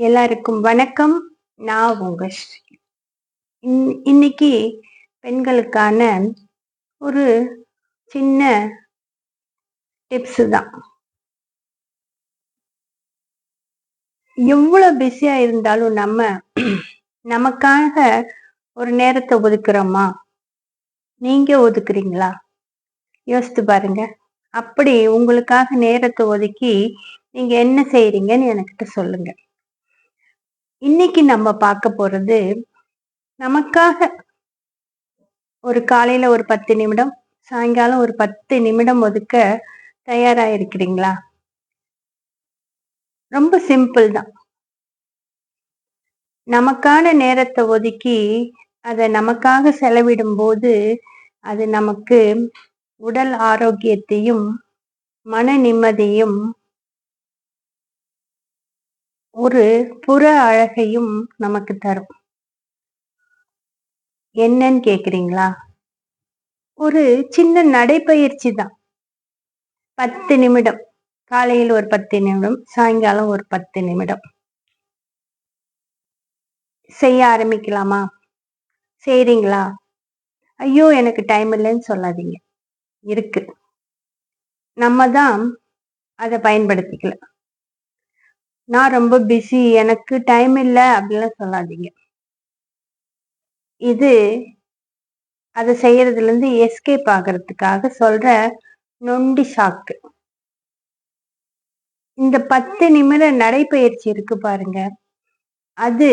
எல்லாருக்கும் வணக்கம். நான் உங்க ஸ்ரீ. இன்- இன்னைக்கு பெண்களுக்கான ஒரு சின்ன டிப்ஸ் தான். எவ்வளவு பிஸியா இருந்தாலும் நம்ம நமக்காக ஒரு நேரத்தை ஒதுக்குறோமா? நீங்க ஒதுக்குறீங்களா? யோசித்து பாருங்க. அப்படி உங்களுக்காக நேரத்தை ஒதுக்கி நீங்க என்ன செய்யறீங்கன்னு எனக்கிட்ட சொல்லுங்க. இன்னைக்கு நம்ம பார்க்க போறது நமக்காக ஒரு காலையில ஒரு பத்து நிமிடம் சாயங்காலம் ஒரு பத்து நிமிடம் ஒதுக்க தயாரா இருக்கிறீங்களா ரொம்ப சிம்பிள் தான். நமக்கான நேரத்தை ஒதுக்கி அதை நமக்காக செலவிடும் போது அது நமக்கு உடல் ஆரோக்கியத்தையும் மன நிம்மதியும் ஒரு புற அழகையும் நமக்கு தரும். என்னன்னு கேக்குறீங்களா? ஒரு சின்ன நடைப்பயிற்சி தான். பத்து நிமிடம். காலையில் ஒரு பத்து நிமிடம் சாயங்காலம் ஒரு பத்து நிமிடம். செய்ய ஆரம்பிக்கலாமா? செய்றீங்களா? ஐயோ எனக்கு டைம் இல்லைன்னு சொல்லாதீங்க. இருக்கு. நம்ம தான் அதை பயன்படுத்திக்கலாம் நான் ரொம்ப பிஸி எனக்கு டைம் இல்லை அப்படிலாம் சொல்லாதீங்க. இது அதை செய்யறதுல இருந்து எஸ்கேப் ஆகிறதுக்காக சொல்ற நொண்டி சாக்கு இந்த பத்து நிமிட நடைப்பயிற்சி இருக்கு பாருங்க. அது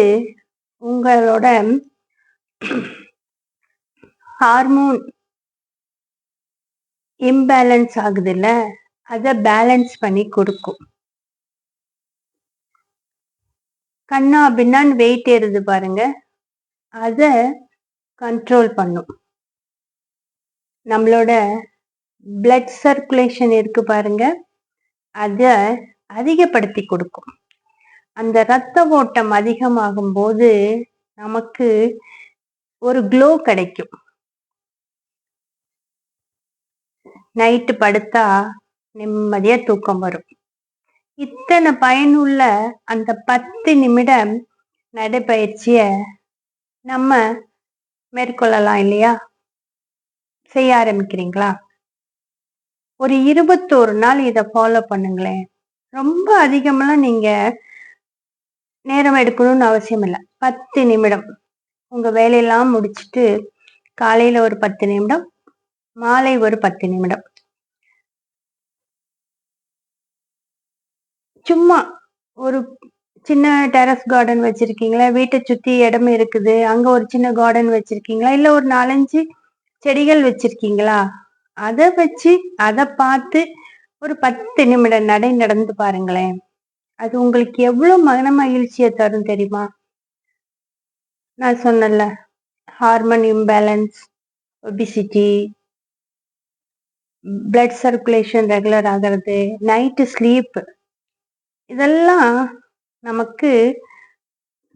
உங்களோட ஹார்மோன் இம்பேலன்ஸ் ஆகுதுல்ல? அதை பேலன்ஸ் பண்ணி கொடுக்கும். கண்ணா பின்னான்னு வெயிட் ஏறுது பாருங்க. அதை கண்ட்ரோல் பண்ணும். நம்மளோட பிளட் சர்க்குலேஷன் இருக்கு பாருங்க. அதை அதிகப்படுத்தி கொடுக்கும். அந்த ரத்த ஓட்டம் அதிகமாகும் போது நமக்கு ஒரு க்ளோ கிடைக்கும். நைட்டு படுத்தா நிம்மதியா தூக்கம் வரும். இத்தனை பயனுள்ள அந்த பத்து நிமிடம் நடைப்பயிற்சிய நம்ம மேற்கொள்ளலாம் இல்லையா? செய்ய ஆரம்பிக்கிறீங்களா? ஒரு இருபத்தோரு நாள் இதை ஃபாலோ பண்ணுங்களேன். ரொம்ப அதிகமெல்லாம் நீங்க நேரம் எடுக்கணும்னு அவசியம் இல்லை. பத்து நிமிடம். உங்க வேலையெல்லாம் முடிச்சுட்டு காலையில ஒரு பத்து நிமிடம் மாலை ஒரு பத்து நிமிடம். சும்மா ஒரு சின்ன டெரஸ் கார்டன் வச்சிருக்கீங்களா? வீட்டை சுத்தி இடம் இருக்குது. அங்க ஒரு சின்ன கார்டன் வச்சிருக்கீங்களா? இல்ல ஒரு நாலஞ்சு செடிகள் வச்சிருக்கீங்களா? அதை வச்சு அதை பார்த்து ஒரு பத்து நிமிடம் நடை நடந்து பாருங்களேன். அது உங்களுக்கு எவ்வளவு மன மகிழ்ச்சியை தரும் தெரியுமா? நான் சொன்னல hormone imbalance obesity blood circulation regular ஆகிறது நைட்டு ஸ்லீப் இதெல்லாம் நமக்கு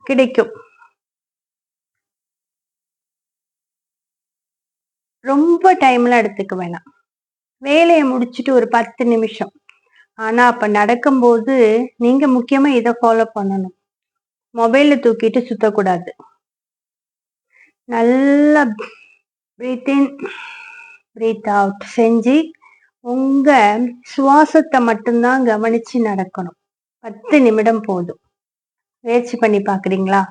கிடைக்கும். ரொம்ப டைம்லாம் எடுத்துக்க வேணாம். வேலையை முடிச்சுட்டு ஒரு பத்து நிமிஷம். ஆனா அப்ப நடக்கும்போது நீங்க முக்கியமா இதை ஃபாலோ பண்ணணும். மொபைல தூக்கிட்டு சுத்தக்கூடாது. நல்லா பிரீத் இன் பிரீத் அவுட் செஞ்சு உங்க சுவாசத்தை மட்டும்தான் கவனிச்சு நடக்கணும். பத்து நிமிடம் போதும். முயற்சி பண்ணி பாக்குறீங்களா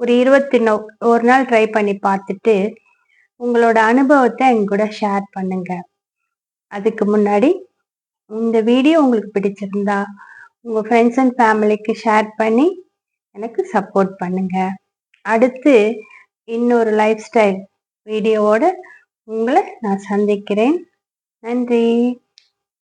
ஒரு இருபத்தி நோ ஒரு நாள் ட்ரை பண்ணி பார்த்துட்டு உங்களோட அனுபவத்தை எங்க கூட ஷேர் பண்ணுங்க. அதுக்கு முன்னாடி இந்த வீடியோ உங்களுக்கு பிடிச்சிருந்தா உங்க ஃப்ரெண்ட்ஸ் அண்ட் ஃபேமிலிக்கு ஷேர் பண்ணி எனக்கு சப்போர்ட் பண்ணுங்க. அடுத்து இன்னொரு லைஃப் ஸ்டைல் வீடியோவோட உங்களை நான் சந்திக்கிறேன். நன்றி.